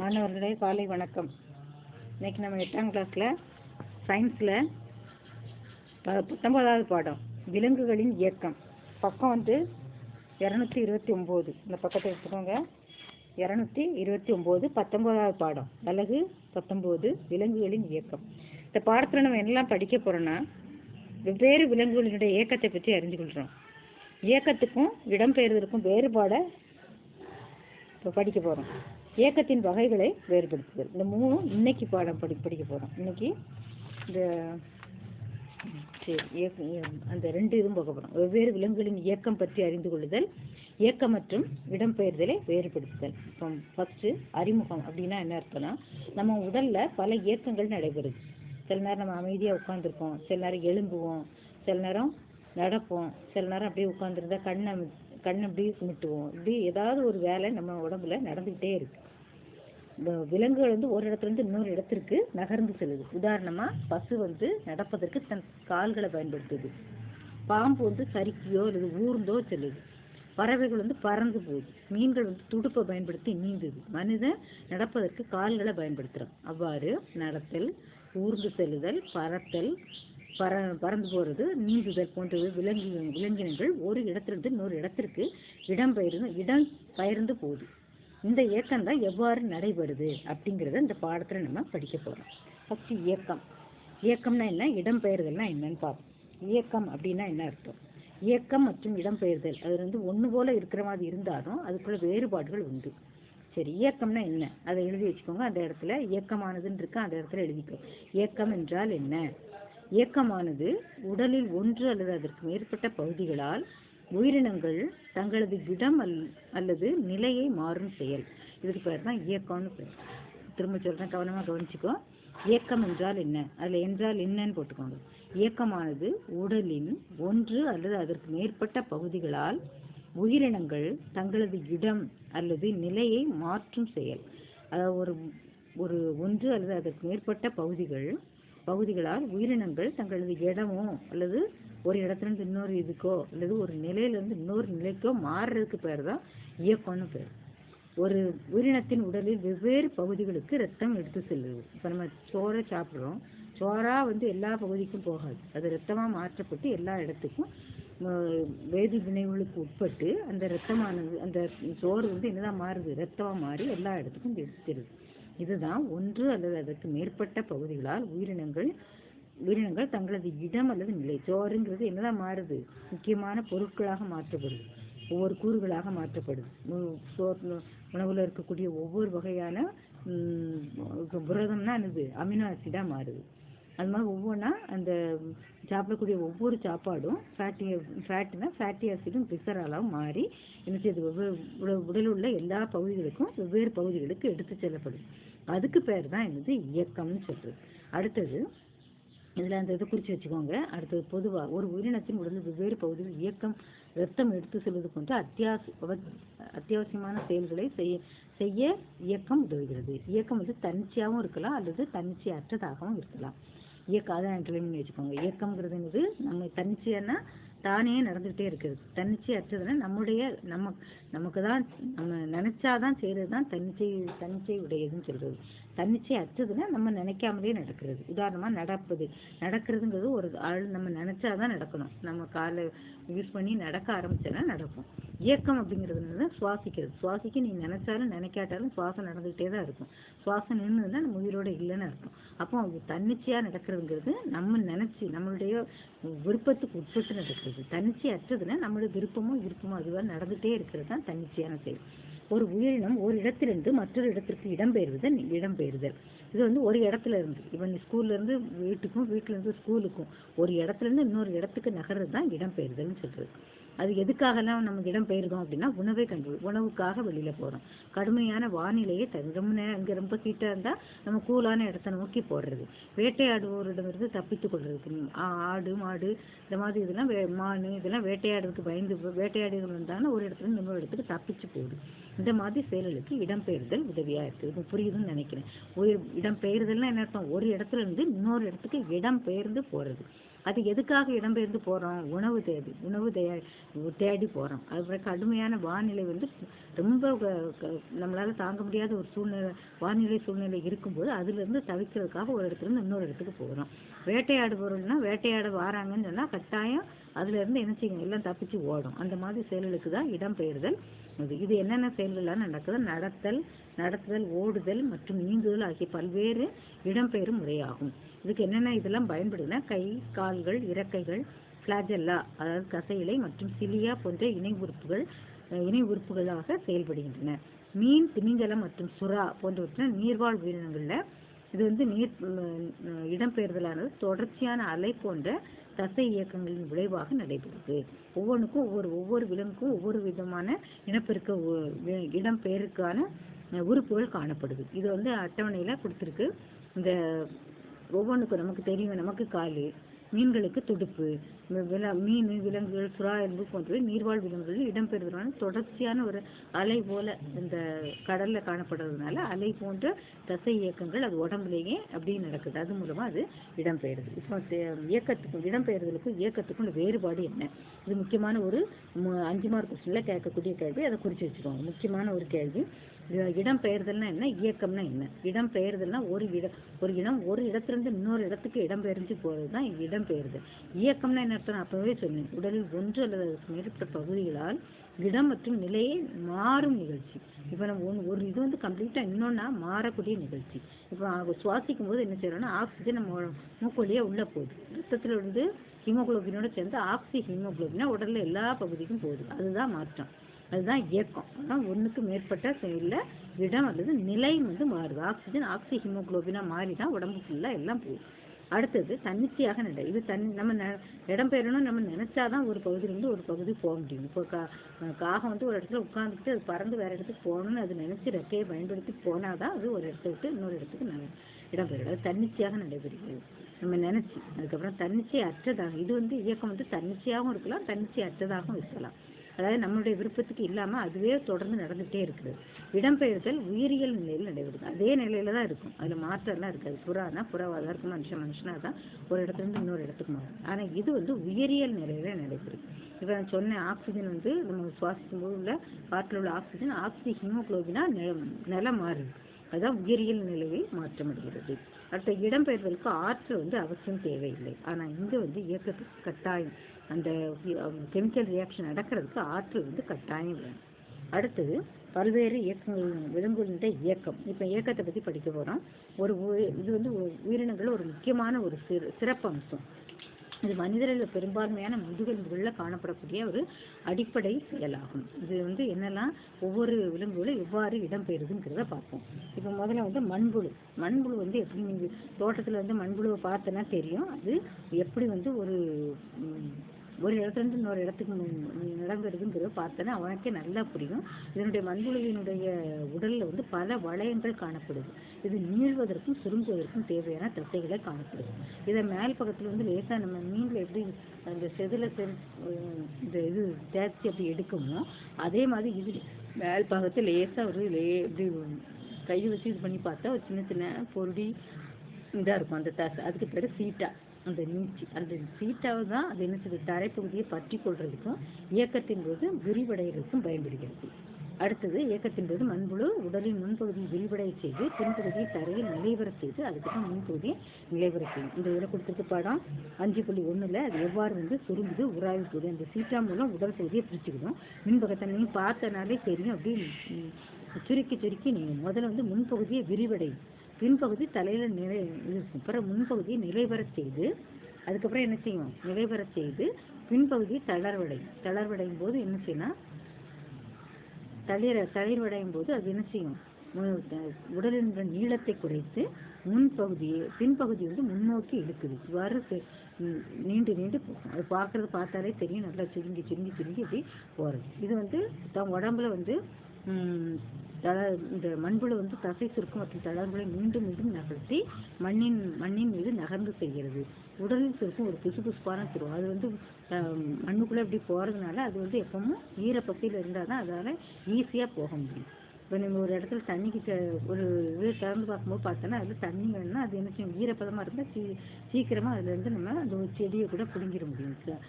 மாணவர்களே காலை வணக்கம். இன்னைக்கு நம்ம எட்டாம் கிளாஸில் சயின்ஸில் பத்தொன்பதாவது பாடம் விலங்குகளின் இயக்கம். பக்கம் வந்து இரநூத்தி இருபத்தி ஒம்பது. இந்த பக்கத்தை எடுத்துக்கோங்க இரநூத்தி இருபத்தி ஒம்பது பத்தொன்பதாவது பாடம். அழகு பத்தொம்போது விலங்குகளின் இயக்கம். இந்த பாடத்தில் நம்ம என்னெல்லாம் படிக்க போகிறோன்னா வெவ்வேறு விலங்குகளினுடைய இயக்கத்தை பற்றி அறிஞ்சு கொள்கிறோம் இயக்கத்துக்கும் இடம்பெயர்தலுக்கும் வேறுபாடை இப்போ படிக்க போகிறோம் இயக்கத்தின் வகைகளை வேறுபடுத்துதல். இந்த மூணும் இன்னைக்கு பாடம் படி படிக்க போகிறோம் இன்னைக்கு இந்த சரி அந்த ரெண்டு இதுவும் பார்க்க போகிறோம் வெவ்வேறு விலங்குகளின் இயக்கம் பற்றி அறிந்து கொள்ளுதல் இயக்கம் மற்றும் இடம்பெயர்தலை வேறுபடுத்துதல். இப்போ ஃபஸ்ட்டு அறிமுகம் அப்படின்னா என்ன அர்த்தம்னா நம்ம உடலில் பல இயக்கங்கள் நடைபெறுது. சில நேரம் நம்ம அமைதியாக உட்காந்துருப்போம் சில நேரம் எழும்புவோம். சில நேரம் நடப்போம். சில நேரம் அப்படியே உட்காந்துருந்தா கண்ணை கண் அப்படியே மிட்டுவோம் இப்படி ஏதாவது ஒரு வேலை நம்ம உடம்புல நடந்துக்கிட்டே இருக்கு. விலங்குகள் வந்து ஒரு இடத்துல இருந்து இன்னொரு இடத்திற்கு நகர்ந்து செல்லுது. உதாரணமாக பசு வந்து நடப்பதற்கு தன் கால்களை பயன்படுத்துது. பாம்பு வந்து சறுக்கியோ அல்லது ஊர்ந்தோ செல்லுது. பறவைகள் வந்து பறந்து போகுது. மீன்கள் வந்து துடுப்பை பயன்படுத்தி நீந்துது. மனிதன் நடப்பதற்கு கால்களை பயன்படுத்துகிறான் அவ்வாறு நடத்தல் ஊர்ந்து செல்லுதல் பறத்தல் பற பறந்து போகிறது நீந்துதல் போன்ற விலங்கு விலங்கினங்கள் ஒரு இடத்திலிருந்து இன்னொரு இடத்திற்கு இடம்பெயர்ந்து இடம் பயிர்ந்து போகுது. இந்த இயக்கம் தான் எவ்வாறு நடைபெறுது அப்படிங்கிறத இந்த பாடத்தில் நம்ம படிக்க போகிறோம் ஃபஸ்ட்டு இயக்கம். இயக்கம்னா என்ன? இடம்பெயர்தல்னா என்னன்னு பார்ப்போம். இயக்கம் அப்படின்னா என்ன அர்த்தம்? இயக்கம் மற்றும் இடம்பெயர்தல். அது வந்து ஒன்று போல இருக்கிற மாதிரி இருந்தாலும் அதுக்குள்ள வேறுபாடுகள் உண்டு. சரி இயக்கம்னா என்ன? அதை எழுதி வச்சுக்கோங்க. அந்த இடத்துல இயக்கமானதுன்னு இருக்கு. அந்த இடத்துல எழுதிக்கோ. இயக்கம் என்றால் என்ன? இயக்கமானது உடலில் ஒன்று அல்லது அதற்கு மேற்பட்ட பகுதிகளால் உயிரினங்கள் தங்களது இடம் அல் அல்லது நிலையை மாறும் செயல். இதுக்கு பேர் தான் இயக்கம்னு பேர். திரும்ப சொல்கிறேன் கவனமாக கவனிச்சுக்கோ. இயக்கம் என்றால் என்ன? அதில் என்றால் என்னன்னு போட்டுக்கோங்க. இயக்கமானது உடலின் ஒன்று அல்லது அதற்கு மேற்பட்ட பகுதிகளால் உயிரினங்கள் தங்களது இடம் அல்லது நிலையை மாற்றும் செயல். அதாவது ஒரு ஒரு ஒன்று அல்லது அதற்கு மேற்பட்ட பகுதிகள் பகுதிகளால் உயிரினங்கள் தங்களது இடமோ அல்லது ஒரு இடத்துல இருந்து இன்னொரு இதுக்கோ அல்லது ஒரு நிலையிலேருந்து இன்னொரு நிலைக்கோ மாறுறதுக்கு பேர் தான் இயக்கம்னு பேர். ஒரு உயிரினத்தின் உடலில் வெவ்வேறு பகுதிகளுக்கு ரத்தம் எடுத்து செல்லுது. இப்போ நம்ம சோறை சாப்பிட்றோம். சோறாக வந்து எல்லா பகுதிக்கும் போகாது. அது ரத்தமாக மாற்றப்பட்டு எல்லா இடத்துக்கும் வேதி வினைகளுக்கு உட்பட்டு அந்த ரத்தமானது அந்த சோறு வந்து என்னதான் மாறுது? ரத்தமாக மாறி எல்லா இடத்துக்கும் எடுத்துருது இதுதான் ஒன்று அல்லது அதற்கு மேற்பட்ட பகுதிகளால் உயிரினங்கள் உயிரினங்கள் தங்களது இடம் அல்லது நிலை. சோறுங்கிறது என்னதான் மாறுது? முக்கியமான பொருட்களாக மாற்றப்படுது. ஒவ்வொரு கூறுகளாக மாற்றப்படுது. சோறு உணவுல இருக்கக்கூடிய ஒவ்வொரு வகையான புரதம்னா என்னது? அமினோ ஆசிடா மாறுது. அது மாதிரி ஒவ்வொன்றா அந்த சாப்பிடக்கூடிய ஒவ்வொரு சாப்பாடும் ஃபேட்டி ஃபேட்டுனா ஃபேட்டி ஆசிடும் கிளிசராலாவும் மாறி என்ன செய்யுது வெவ்வேறு உட- உடலில் உள்ள எல்லா பகுதிகளுக்கும் வெவ்வேறு பகுதிகளுக்கு எடுத்து செல்லப்படும் அதுக்கு பேர் தான் என்னது? இயக்கம்னு சொல்றது. அடுத்தது இதில் அந்த இதை குறித்து வச்சுக்கோங்க. அடுத்தது பொதுவாக ஒரு உயிரினத்தின் உடலில் வெவ்வேறு பகுதியில் இயக்கம் ரத்தம் எடுத்து செல்வது போன்ற அத்தியாவசிய அத்தியாவசியமான செயல்களை செய்ய செய்ய இயக்கம் உதவுகிறது. இயக்கம் வந்து தன்னிச்சையாகவும் இருக்கலாம் அல்லது தன்னிச்சையற்றதாகவும் இருக்கலாம். இயக்கம் அதான் கிளைம் வச்சுக்கோங்க. இயக்கம்ங்கிறது நம்ம தன்னிச்சையான தானே நடந்துகிட்டே இருக்கிறது தன்னிச்சை அற்றதுன்னா நம்முடைய நம்ம நமக்கு தான் நம்ம நினைச்சாதான் செய்யறது தான் தன்னிச்சை தன்னிச்சை உடையதுன்னு சொல்றது. தன்னிச்சை அற்றதுன்னா நம்ம நினைக்காமலே நடக்கிறது. உதாரணமா நடப்பது. நடக்கிறதுங்கிறது ஒரு ஆள் நம்ம நினைச்சாதான் நடக்கணும். நம்ம காலை யூஸ் பண்ணி நடக்க ஆரம்பிச்சோன்னா நடக்கும் இயக்கம் அப்படிங்கிறது சுவாசிக்கிறது. சுவாசிக்க நீ நினைச்சாலும் நினைக்காட்டாலும் சுவாசம் நடந்துகிட்டே தான் இருக்கும். சுவாசம் நின்றுதுன்னா நம்ம உயிரோட இல்லைன்னு அர்த்தம். அப்போ அது தன்னிச்சையா நடக்கிறதுங்கிறது நம்ம நினைச்சு நம்மளுடைய விருப்பத்துக்கு உட்பட்டு நடக்கிறது. தன்னிச்சை அற்றதுன்னா நம்மளோட விருப்பமோ விருப்பமோ அதுவாக நடந்துகிட்டே இருக்கிறது தான் தன்னிச்சையான செயல். ஒரு உயிரினம் ஒரு இடத்திலிருந்து மற்றொரு இடத்திற்கு இடம்பெயர்வது இடம்பெயர்தல் இது வந்து ஒரு இடத்துல இருந்து இவன் ஸ்கூல்லேருந்து வீட்டுக்கும் வீட்டிலேருந்து ஸ்கூலுக்கும் ஒரு இடத்துல இருந்து இன்னொரு இடத்துக்கு நகர்றது தான் இடம்பெயர்தல்னு சொல்கிறது அது எதுக்காகலாம் நம்ம இடம் பெயர்தோம் அப்படின்னா உணவை கண்டு உணவுக்காக வெளியில போறோம். கடுமையான வானிலையை தரு- ரொம்ப நேரம் இங்கே ரொம்ப ஹீட்டாக இருந்தா நம்ம கூலான இடத்த நோக்கி போடுறது வேட்டையாடுவோரிடமிருந்து தப்பித்துக் கொள்றதுக்கு ஆடு மாடு இந்த மாதிரி இதெல்லாம் வே- மானு இதெல்லாம் வேட்டையாடுறதுக்கு பயந்து வேட்டையாடுகள் இருந்தாங்கன்னா ஒரு இடத்துல இன்னொரு இடத்துக்கு தப்பிச்சு போகுது. இந்த மாதிரி செயல்களுக்கு இடம்பெயர்தல் உதவியா இருக்குது புரியுதுன்னு நினைக்கிறேன். உயிர் இடம்பெயர்தல்னா என்ன அர்த்தம்? ஒரு இடத்துல இருந்து இன்னொரு இடத்துக்கு இடம் பெயர்ந்து போறது. அது எதுக்காக இடம்பெயர்ந்து போகிறோம் உணவு தேடி உணவு தே தேடி போகிறோம் அதுக்கப்புறம் கடுமையான வானிலை வந்து ரொம்ப க- க- தாங்க முடியாத ஒரு சூழ்நிலை வானிலை சூழ்நிலை இருக்கும்போது அதுலேருந்து தவிக்கிறதுக்காக ஒரு இடத்துலருந்து இன்னொரு இடத்துக்கு போகிறோம் வேட்டையாடுபவர்கள்னா வேட்டையாட வாராங்கன்னு சொன்னால் கட்டாயம் அதுலேருந்து என்ன செய்யும் எல்லாம் தப்பிச்சு ஓடும். அந்த மாதிரி செயல்களுக்கு தான் இடம்பெயர்தல் இது இது என்னென்ன செயல்கள்லாம் நடக்குது? நடத்தல் நடத்துதல் ஓடுதல் மற்றும் நீந்துதல் ஆகிய பல்வேறு இடம்பெயரும் முறையாகும். இதுக்கு என்னென்ன இதெல்லாம் பயன்படுதுன்னா கை கால்கள் இறக்கைகள் ஃபிளாஜெல்லா அதாவது கசையிலை மற்றும் சிலியா போன்ற இணை உறுப்புகள் இணை உறுப்புகளாக செயல்படுகின்றன. மீன் திமிங்கலம் மற்றும் சுறா போன்றவற்றில் நீர்வாழ் உயிரினங்களில் இது வந்து நீர் இடம்பெயர்தலானது தொடர்ச்சியான அலை போன்ற தசை இயக்கங்களின் விளைவாக நடைபெறுது. ஒவ்வொன்றுக்கும் ஒவ்வொரு ஒவ்வொரு விலங்குக்கும் ஒவ்வொரு விதமான இனப்பெருக்க இடம்பெயருக்கான உறுப்புகள் காணப்படுது. இது வந்து அட்டவணையில கொடுத்துருக்கு. இந்த ஒவ்வொன்றுக்கும் நமக்கு தெரியும் நமக்கு காலு மீன்களுக்கு துடுப்பு. வில மீன் விலங்குகள் சுறா என்பது போன்றவை நீர்வாழ் விலங்குகளில் இடம்பெறுவதனால தொடர்ச்சியான ஒரு அலை போல இந்த கடல்ல காணப்படுறதுனால அலை போன்ற தசை இயக்கங்கள் அது உடம்புலேயே அப்படியே நடக்குது. அது மூலமா அது இடம்பெயருது இப்போ இயக்கத்துக்கும் இடம்பெயர்தலுக்கும் இயக்கத்துக்கும் உள்ள வேறுபாடு என்ன? இது முக்கியமான ஒரு அஞ்சு மார்க் கொஸ்டின்ல கேட்கக்கூடிய கேள்வி. அதை குறிச்சு வச்சுக்கோங்க. முக்கியமான ஒரு கேள்வி. இடம்பெயர்தல்னா என்ன? இயக்கம்னா என்ன? இடம்பெயர்தல்னா ஒரு இடம் ஒரு இடம் ஒரு இடத்திலிருந்து இன்னொரு இடத்துக்கு இடம்பெயர்ந்து போகிறது தான் இடம்பெயர்தல் இயக்கம்னா என்ன அர்த்தம் அப்பவே சொன்னேன் உடலில் ஒன்று அல்லது அதற்கு மேற்பட்ட பகுதிகளால் இடம் மற்றும் நிலையை மாறும் நிகழ்ச்சி. இப்போ நம்ம ஒன்று ஒரு இது வந்து கம்ப்ளீட்டாக இன்னொன்னா மாறக்கூடிய நிகழ்ச்சி. இப்போ சுவாசிக்கும் போது என்ன செய்யறோம்னா ஆக்சிஜன் நம்ம மூக்கு உள்ளே போகுது. ரத்தத்தில் வந்து ஹீமோகுளோபினோட சேர்ந்து ஆக்சி ஹீமோகுளோபினா உடலில் எல்லா பகுதிக்கும் போகுது. அதுதான் மாற்றம். அதுதான் இயக்கம். ஆனால் ஒன்றுக்கு மேற்பட்ட செயலில் இடம் அல்லது நிலை வந்து மாறுது. ஆக்சிஜன் ஆக்சி ஹீமோக்ளோபினாக மாறி தான் உடம்பு ஃபுல்லாக எல்லாம் போகும். அடுத்தது தன்னிச்சையாக நட இது தன் நம்ம ந- இடம்பெயரணும் நம்ம நினைச்சாதான் ஒரு பகுதியிலேருந்து ஒரு பகுதி போக முடியும். இப்போ கா காகம் வந்து ஒரு இடத்துல உட்காந்துட்டு அது பறந்து வேறு இடத்துக்கு போகணும்னு அது நினச்சி ரெக்கையை பயன்படுத்தி போனால் தான் அது ஒரு இடத்த விட்டு இன்னொரு இடத்துக்கு நட இடம்பெறும் அது தன்னிச்சையாக நடைபெறுகிறது. நம்ம நினச்சி. அதுக்கப்புறம் தன்னிச்சை அற்றதாக இது வந்து இயக்கம் வந்து தன்னிச்சையாகவும் இருக்கலாம் தன்னிச்சை அற்றதாகவும் இருக்கலாம். அதாவது நம்மளுடைய விருப்பத்துக்கு இல்லாமல் அதுவே தொடர்ந்து நடந்துகிட்டே இருக்குது. இடம்பெயர்தல் உயிரியல் நிலையில் நடைபெறுது. அதே நிலையில தான் இருக்கும். அதில் மாற்றம்லாம் இருக்காது. புறானா புறாவாக தான் இருக்கும். மனுஷன் மனுஷனா தான் ஒரு இடத்துல இருந்து இன்னொரு இடத்துக்கு மாறும். ஆனால் இது வந்து உயிரியல் நிலையில நடைபெறும் இப்போ நான் சொன்ன ஆக்சிஜன் வந்து நம்ம சுவாசிக்கும் போது உள்ள காற்றில் உள்ள ஆக்சிஜன் ஆக்சி ஹீமோகுளோபினா நில மாறுது. அதுதான் உயிரியல் நிலையை மாற்றமடைகிறது. அடுத்த இடம்பெயர்தலுக்கு ஆற்றல் வந்து அவசியம் தேவையில்லை. ஆனால் இங்கே வந்து இயக்கத்துக்கு கட்டாயம். அந்த கெமிக்கல் ரியாக்ஷன் நடக்கிறதுக்கு ஆற்றல் வந்து கட்டாயம் வேணும். அடுத்தது பல்வேறு இயக்கங்கள் விலங்குகின்ற இயக்கம். இப்போ இயக்கத்தை பற்றி படிக்க போகிறோம் ஒரு உயிர் இது வந்து உயிரினங்கள் ஒரு முக்கியமான ஒரு சிற சிறப்பம்சம். இது மனிதர்கள் பெரும்பான்மையான முதுகெலும்புகளில் காணப்படக்கூடிய ஒரு அடிப்படை செயலாகும். இது வந்து என்னெல்லாம் ஒவ்வொரு விலங்குகளும் எவ்வாறு இடம்பெயருதுங்கிறத பார்ப்போம். இப்போ முதல்ல வந்து மண்புழு. மண்புழு வந்து எப்படி நீங்கள் தோட்டத்தில் வந்து மண்புழுவை பார்த்தனா தெரியும். அது எப்படி வந்து ஒரு ஒரு இடத்துல இருந்து இன்னொரு இடத்துக்கு ம், இடம்பெறுதுங்கிறத பார்த்தனா அவனுக்கே நல்லா புரியும். இதனுடைய மண்புழுவினுடைய உடலில் வந்து பல வளையங்கள் காணப்படுது. இது நீள்வதற்கும் சுருங்குவதற்கும் தேவையான தசைகளை காணப்படுது. இதை மேல் பக்கத்தில் வந்து லேசாக நம்ம மீனில் எப்படி அந்த செதில இந்த இது தேய்ச்சி அப்படி எடுக்கணுமோ அதே மாதிரி இது மேல் பாகத்தில் லேசாக ஒரு லே இப்படி கை வச்சு இது பண்ணி பார்த்தா ஒரு சின்ன சின்ன பொருடி இதாக இருக்கும் அந்த தசை. அதுக்கு பேர் சீட்டா. அந்த நீச்சி அந்த சீட்டாவை தான் அது என்ன செய்யுது தரைப்பகுதியை பற்றி கொள்றதுக்கும் இயக்கத்தின் போது விரிவடைகிறதுக்கும் பயன்படுகிறது. அடுத்தது இயக்கத்தின் போது மண்புழு உடலின் முன்பகுதியை விரிவடைய செய்து பின்பகுதியை தரையில் நிலைவரச் செய்து அதுக்கப்புறம் முன்பகுதியை நிலைவர செய்யும். இந்த இதில் கொடுத்துருக்க படம் அஞ்சு புள்ளி ஒன்றில் அது எவ்வாறு வந்து சுருங்குது உராய்வு போகுது அந்த சீட்டா மூலம் உடல் பகுதியை பிரிச்சுக்கிடும். மின்பகத்தை நீங்கள் பார்த்தனாலே தெரியும். அப்படி சுருக்கி சுருக்கி நீங்கள் முதல்ல வந்து முன்பகுதியை விரிவடையும் பின்பகுதி தலையில நிலை இருக்கும் அப்புறம் முன்பகுதியை நிலைவரச் செய்து அதுக்கப்புறம் என்ன செய்யும் நிலைவரச் செய்து பின்பகுதி தளர்வடையும் தளர்வடையும் போது என்ன செய்யணும் தளிர தளிர்வடையும் போது அது என்ன செய்யும்? உடலின் நீளத்தை குறைத்து முன்பகுதியை பின்பகுதி வந்து முன்னோக்கி இழுக்குது. இவ்வாறு நீண்டு நீண்டு போகும் அது பார்க்கறது பார்த்தாலே தெரியும். நல்லா சுருங்கி சுருங்கி சுருங்கி இப்படி போகிறது இது வந்து தம் உடம்புல வந்து தள இந்த மண்புழு வந்து தசை சுருக்கம் மற்றும் தளர்வுகளை மீண்டும் மீண்டும் நகர்த்தி மண்ணின் மண்ணின் மீது நகர்ந்து செய்கிறது உடலில் சுருக்கம் ஒரு பிசுபிசுப்பான திரு அது வந்து மண்ணுக்குள்ளே எப்படி இப்படி அது வந்து எப்பவும் ஈரப்பசையில் இருந்தால் தான் அதால் ஈஸியாக போக முடியும். இப்போ நம்ம ஒரு இடத்துல தண்ணிக்கு ஒரு இது திறந்து பார்க்கும்போது பார்த்தோன்னா அதில் தண்ணி வேணும்னா அது என்ன செய்யும்? ஈரப்பதமாக இருந்தால் சீ சீக்கிரமாக அதுலேருந்து நம்ம அந்த ஒரு செடியை கூட பிடுங்கிட முடியும்.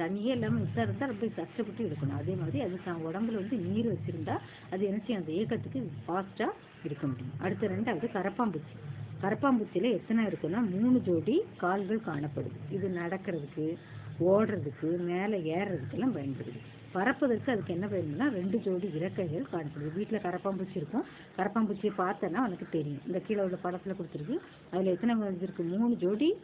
தண்ணியே இல்லாமல் மிஸ்ஸாக இருந்தால் ரொம்ப கஷ்டப்பட்டு எடுக்கணும் அதே மாதிரி அது தான் உடம்புல வந்து நீர் வச்சுருந்தா அது என்ன செய்யும்? அந்த இயக்கத்துக்கு ஃபாஸ்ட்டாக இருக்க முடியும். அடுத்த ரெண்டாவது கரப்பாம்பூச்சி கரப்பாம்பூச்சியில் எத்தனை இருக்குன்னா மூணு ஜோடி கால்கள் காணப்படுது. இது நடக்கிறதுக்கு ஓடுறதுக்கு மேலே ஏறுறதுக்கெல்லாம் பயன்படுது. பறப்பதற்கு அதுக்கு என்ன பயன்படுதுன்னா ரெண்டு ஜோடி இறக்கைகள் காணப்படுது. வீட்டில் கரப்பாம்பூச்சி இருக்கும். கரப்பாம்பூச்சியை பார்த்தேன்னா உனக்கு தெரியும். இந்த கீழே உள்ள படத்தில் கொடுத்துருக்கு. அதில் எத்தனை இருக்குது இருக்கு? மூணு ஜோடி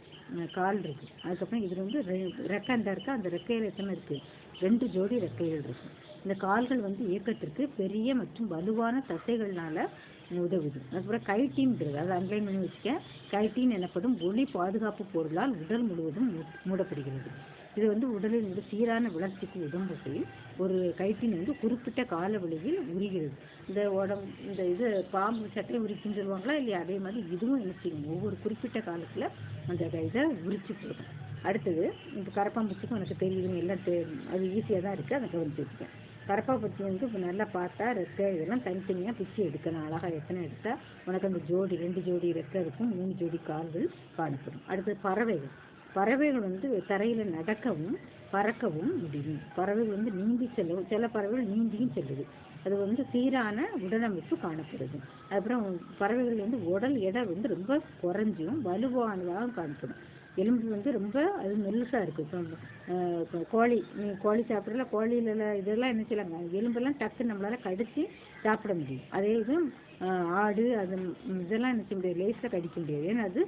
கால் இருக்கு. அதுக்கப்புறம் இதில் வந்து ரெ- ரெக்கை அந்த இருக்கா? அந்த ரெக்கையில் எத்தனை இருக்குது ரெண்டு ஜோடி ரெக்கைகள் இருக்கும் இந்த கால்கள் வந்து இயக்கத்திற்கு பெரிய மற்றும் வலுவான தசைகள்னால உதவுது. அதுக்கப்புறம் கைட்டின்ங்கிறது அதை அன்லைன் பண்ணி வச்சுக்க கைட்டின் எனப்படும் ஒளி பாதுகாப்பு பொருளால் உடல் முழுவதும் மூ- மூடப்படுகிறது. இது வந்து உடலில் வந்து சீரான வளர்ச்சிக்கு உதவும் ஒரு கைட்டின் வந்து குறிப்பிட்ட கால வழியில் உரிகிறது. இந்த உடம்பு இந்த இது பாம்பு சட்டை உரிக்குன்னு சொல்லுவாங்களா இல்லையா? அதே மாதிரி இதுவும் என்ன செய்யும்? ஒவ்வொரு குறிப்பிட்ட காலத்தில் அந்த இதை உரிச்சு போடும். அடுத்தது இப்போ கரப்பாம்பூச்சிக்கும் எனக்கு தெரியுதுன்னு எல்லாம் தெ அது ஈஸியாக தான் இருக்குது அதை கவனிச்சு வச்சுக்கேன் கரப்பாம்பூச்சி வந்து இப்போ நல்லா பார்த்தா ரெக்கை இதெல்லாம் தனித்தனியாக பிச்சு எடுக்கணும். அழகாக எத்தனை எடுத்தால் உனக்கு அந்த ஜோடி ரெண்டு ஜோடி ரெக்கை இருக்கும் மூணு ஜோடி கால்கள் காணப்படும். அடுத்தது பறவைகள். பறவைகள் வந்து தரையில் நடக்கவும் பறக்கவும் முடியும். பறவைகள் வந்து நீந்தி செல்லவும் சில பறவைகள் நீந்தியும் செல்லுது. அது வந்து சீரான உடலமைப்பு காணப்படுது. அப்புறம் பறவைகள் வந்து உடல் எடை வந்து ரொம்ப குறைஞ்சும் வலுவானதாக காணப்படும். எலும்பு வந்து ரொம்ப அது மெல்லுசாக இருக்கும் இப்போ கோழி நீ கோழி சாப்பிட்றல கோழியில இதெல்லாம் என்ன செய்யலாங்க எலும்பெல்லாம் டக்கு நம்மளால் கடித்து சாப்பிட முடியும். அதே இது ஆடு அது இதெல்லாம் என்ன செய்ய முடியாது. லேஸில் கடிக்க முடியாது. ஏன்னா அது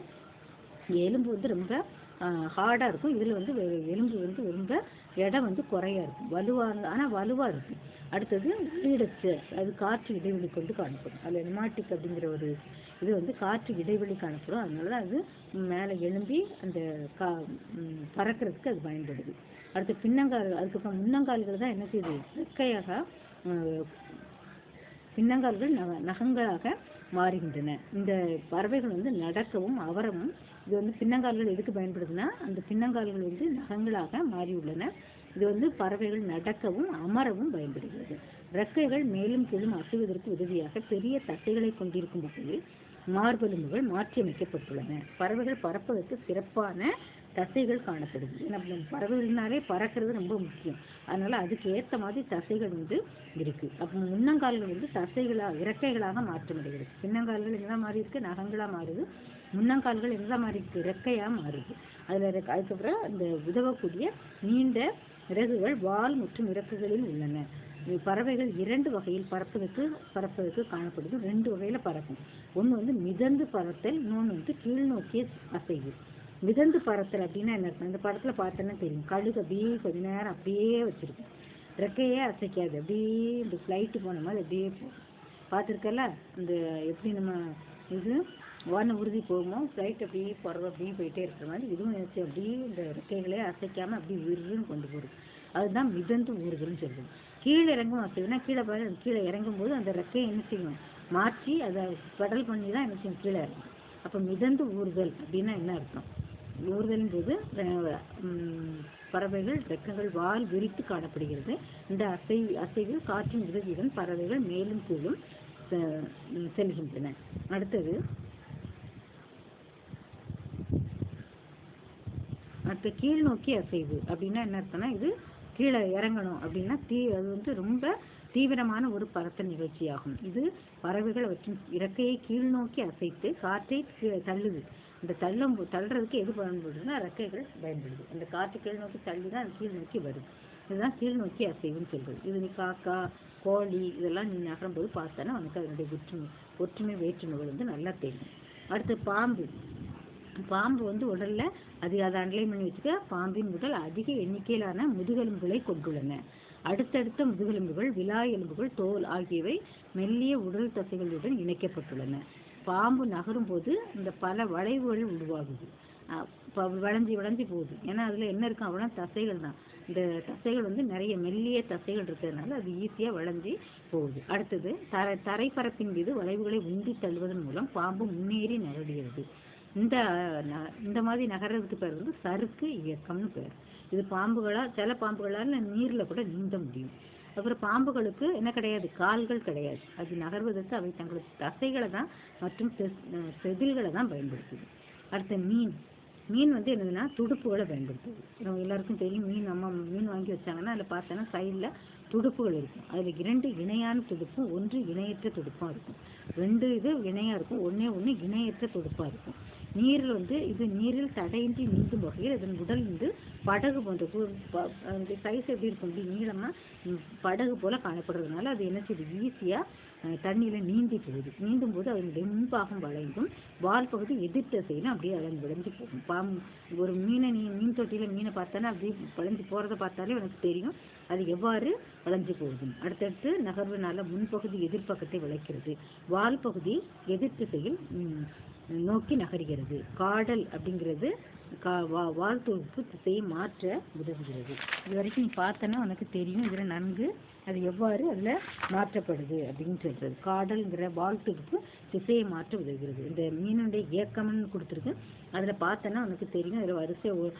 எலும்பு வந்து ரொம்ப ஹார்டாக இருக்கும். இதில் வந்து வெ- எலும்பு வந்து ரொம்ப எடை வந்து குறையா இருக்கும். வலுவாக ஆனால் வலுவாக இருக்கும். அடுத்தது உள்ளிடச்சு அது காற்று இடைவெளி கொண்டு காணப்படும். அதில் நிமாட்டிக் அப்படிங்கிற ஒரு இது வந்து காற்று இடைவெளி காணப்படும். அதனால தான் அது மேலே எழும்பி அந்த கா பறக்கிறதுக்கு அது பயன்படுது. அடுத்து பின்னங்கால் அதுக்கப்புறம் முன்னங்கால்கள் தான் என்ன செய்யுது? இயற்கையாக பின்னங்கால்கள் நக நகங்களாக மாறுகின்றன. இந்த பறவைகள் வந்து நடக்கவும் அவரவும் இது வந்து பின்னங்கால்கள் எதுக்கு பயன்படுதுன்னா அந்த பின்னங்கால்கள் வந்து நகங்களாக மாறியுள்ளன. இது வந்து பறவைகள் நடக்கவும் அமரவும் பயன்படுகிறது. ரெக்கைகள் மேலும் கீழும் அசைவதற்கு உதவியாக பெரிய தட்டைகளை கொண்டிருக்கும் வகையில் மார்பெலும்புகள் மாற்றியமைக்கப்பட்டுள்ளன. பறவைகள் பறப்பதற்கு சிறப்பான தசைகள் காணப்படுது ஏன்னா நம்ம பறவைகள்னாலே பறக்கிறது ரொம்ப முக்கியம். அதனால அதுக்கு ஏற்ற மாதிரி தசைகள் வந்து இருக்கு. அப்போ முன்னங்கால்கள் வந்து தசைகளாக இறக்கைகளாக மாற்றமடைகிறது. பின்னங்கால்கள் என்ன மாறி இருக்கு? நகங்களாக மாறுது. முன்னங்கால்கள் எந்த மாதிரி இருக்குது இறக்கையா மாறுது? அதுல அதுக்கப்புறம் இந்த உதவக்கூடிய நீண்ட இறகுகள் வால் மற்றும் இறக்குகளில் உள்ளன. பறவைகள் இரண்டு வகையில் பறப்பதற்கு பறப்பதற்கு காணப்படுது. ரெண்டு வகையில பறக்கும். ஒன்று வந்து மிதந்து பறத்தல் இன்னொன்று வந்து கீழ் நோக்கிய அசைவு. மிதந்து பறத்தல் அப்படின்னா என்ன அந்த இந்த படத்துல பார்த்தோன்னா தெரியும். கழுகு அப்படியே கொஞ்ச நேரம் அப்படியே வச்சிருக்கும். ரெக்கையே அசைக்காது. அப்படியே இந்த ஃப்ளைட்டு போன மாதிரி அப்படியே போகும். பார்த்துருக்கல? இந்த எப்படி நம்ம இது? வான உறுதி போகுமோ. ஃப்ளைட் அப்படியே போகிறது அப்படியே போயிட்டே இருக்கிற மாதிரி இதுவும் நினைச்சு அப்படியே இந்த ரெக்கைகளே அசைக்காமல் அப்படியே விருன்னு கொண்டு போகுது அதுதான் மிதந்து ஊறுதுன்னு சொல்லுவோம். கீழே இறங்கும் அசைவுனா கீழே பாரு கீழே இறங்கும் போது அந்த ரெக்கையை என்ன செய்யும்? மாற்றி அதை பெடல் பண்ணி தான் என்ன செய்யும்? கீழே இறங்கும். அப்போ மிதந்து ஊறுதல் அப்படின்னா என்ன அர்த்தம்? ஊறுதலின் போது பறவைகள் ரெக்கைகள் வால் விரித்து காணப்படுகிறது. இந்த அசை அசைவில் காற்றின் உதவியுடன் பறவைகள் மேலும் கீழும் செ- செல்கின்றன. அடுத்தது அடுத்து கீழ் நோக்கி அசைவு. அப்படின்னா என்ன அர்த்தம்னா இது கீழே இறங்கணும் அப்படின்னா தீ அது வந்து ரொம்ப தீவிரமான ஒரு பறத்த நிகழ்ச்சியாகும். இது பறவைகள் அவற்றின் இறக்கையை கீழ் நோக்கி அசைத்து காற்றை கீழே தள்ளுது. இந்த தள்ளும் தள்ளுறதுக்கு எது பயன்படுதுன்னா இறக்கைகள் பயன்படுது. அந்த காற்று கீழ் நோக்கி தள்ளி தான் அது கீழ் நோக்கி வருது. இதுதான் கீழ் நோக்கி அசைவுன்னு சொல்றது. இது நீ காக்கா கோழி இதெல்லாம் நீ நகரும்போது பார்த்தோன்னா உனக்கு அதனுடைய ஒற்றுமை ஒற்றுமை வேற்றுமைகள் வந்து நல்லா தெரியும். அடுத்து பாம்பு. பாம்பு வந்து உடல்ல அது அதை அண்டர்லைன் பண்ணி வச்சுக்க பாம்பின் உடல் அதிக எண்ணிக்கையிலான முதுகெலும்புகளை கொண்டுள்ளன. அடுத்தடுத்த முதுகெலும்புகள் விலா எலும்புகள் தோல் ஆகியவை மெல்லிய உடல் தசைகளுடன் இணைக்கப்பட்டுள்ளன. பாம்பு நகரும் போது இந்த பல வளைவுகள் உருவாகுது. வளைஞ்சி வளைஞ்சி போகுது. ஏன்னா அதுல என்ன இருக்கும் அப்படின்னா தசைகள் தான். இந்த தசைகள் வந்து நிறைய மெல்லிய தசைகள் இருக்கிறதுனால அது ஈஸியா வளைஞ்சி போகுது. அடுத்தது தரை தரைப்பரப்பின் மீது வளைவுகளை உந்தி தள்ளுவதன் மூலம் பாம்பு முன்னேறி நகருகிறது. இந்த ந- இந்த மாதிரி நகர்றதுக்கு பேர் வந்து சறுக்கு இயக்கம்னு பேர். இது பாம்புகளா சில பாம்புகளால் நீரில் கூட நீந்த முடியும். அப்புறம் பாம்புகளுக்கு என்ன கிடையாது? கால்கள் கிடையாது. அது நகர்வதற்கு அவை தங்களது தசைகளை தான் மற்றும் செதில்களை தான் பயன்படுத்துது. அடுத்த மீன். மீன் வந்து என்னதுன்னா துடுப்புகளை பயன்படுத்துது. நம்ம எல்லாருக்கும் தெரியும் மீன் அம்மா மீன் வாங்கி வச்சாங்கன்னா அதில் பார்த்தோன்னா சைடில் துடுப்புகள் இருக்கும். அதில் இரண்டு இணையான துடுப்பும் ஒன்று இணையற்ற துடுப்பாக இருக்கும். ரெண்டு இது இணையாக இருக்கும். ஒன்றே ஒன்று இணையற்ற துடுப்பாக இருக்கும். நீரில் வந்து இது நீரில் தடையின்றி நீந்தும் வகையில் இதன் உடல் வந்து படகு போன்ற சைஸ் எப்படி இருக்கும்? நீளமாக படகு போல காணப்படுறதுனால அது என்ன செய்யுது ஈஸியாக தண்ணியில் நீந்தி போகுது. நீந்தும் போது அதனுடைய முன்பாகம் வளைந்தும் வால் பகுதி எதிர் திசையிலும் அப்படியே அலைஞ்சு விளைஞ்சு போகும். பாம் ஒரு மீனை நீ மீன் தொட்டியில் மீனை பார்த்தானா அப்படியே வளைஞ்சு போகிறத பார்த்தாலே உனக்கு தெரியும். அது எவ்வாறு வளைஞ்சு போகுது. அடுத்தடுத்து நகர்வுனால முன்பகுதி எதிர்ப்பக்கத்தை விளைக்கிறது. வால் பகுதி எதிர் திசையில் நோக்கி நகர்கிறது. காடல் அப்படிங்கிறது கா வா வால் திசையை மாற்ற உதவுகிறது. இது வரைக்கும் நீ பார்த்தனா உனக்கு தெரியும் இதில் நன்கு அது எவ்வாறு அதில் மாற்றப்படுது அப்படின்னு சொல்கிறது காடல்ங்கிற வால் திசையை மாற்ற உதவுகிறது. இந்த மீனுடைய இயக்கம்னு கொடுத்துருக்கு. அதில் பார்த்தனா உனக்கு தெரியும் அதில் வரிசை ஒ-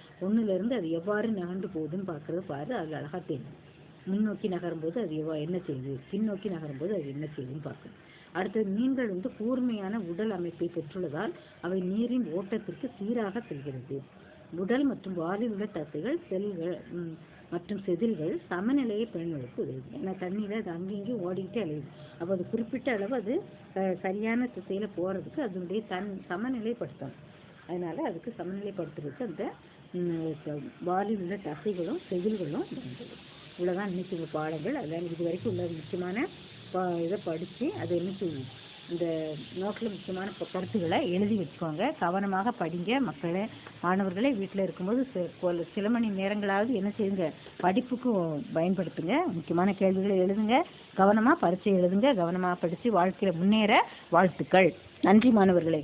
அது எவ்வாறு நகர்ந்து போகுதுன்னு பார்க்குறது பாரு அதில் அழகாக தெரியும். முன்னோக்கி நகரும்போது அது எவ்வா என்ன செய்யுது? பின்னோக்கி நகரும்போது அது என்ன செய்யுதுன்னு பார்க்கணும். அடுத்தது மீன்கள் வந்து கூர்மையான உடல் அமைப்பை பெற்றுள்ளதால் அவை நீரின் ஓட்டத்திற்கு சீராக செல்கிறது. உடல் மற்றும் வாலில் உள்ள தசைகள் செல்கள் மற்றும் செதில்கள் சமநிலையை பயன்படுத்த உதவுது. ஏன்னா தண்ணியில் அது அங்கேயும் ஓடிக்கிட்டே அலையுது. அப்போ அது குறிப்பிட்ட அளவு அது சரியான திசையில் போகிறதுக்கு அதனுடைய தன் சமநிலைப்படுத்தணும். அதனால அதுக்கு சமநிலைப்படுத்துறதுக்கு அந்த வாலில் உள்ள தசைகளும் செதில்களும் இவ்வளோதான் இன்னைக்கு பாடங்கள். அதான் இது வரைக்கும் உள்ள முக்கியமான பா இதை படித்து அதை என்ன செய்யும் இந்த நோட்டில் முக்கியமான கருத்துக்களை எழுதி வச்சுக்கோங்க. கவனமாக படிங்க. மக்களை மாணவர்களே வீட்டில் இருக்கும்போது சில மணி நேரங்களாவது என்ன செய்யுங்க? படிப்புக்கும் பயன்படுத்துங்க. முக்கியமான கேள்விகளை எழுதுங்க. கவனமாக பரீட்சை எழுதுங்க. கவனமாக படித்து வாழ்க்கையில் முன்னேற வாழ்த்துக்கள். நன்றி மாணவர்களே.